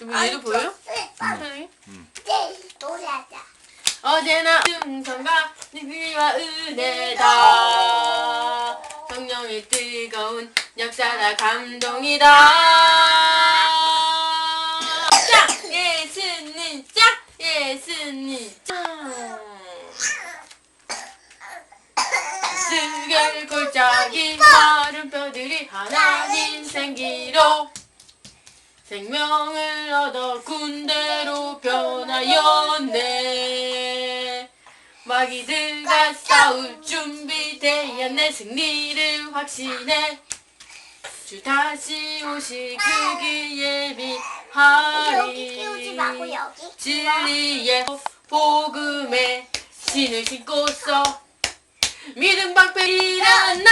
이거 얘도 보여요? 네. 네. 음. 노래하자. 어제나 음성과 느끼와 은혜다. 성령의 뜨거운 역사다 감동이다. 예수님 쓰결골짜기 마른 뼈들이 하나님 생기로 생명을 얻어 군대로 변하였네. 마귀들과 싸울 준비되었네 승리를 확신해. 주 다시 오실 말고 예비하리 여기. 진리의 복음에 신을 신고서 믿음 방패 일어나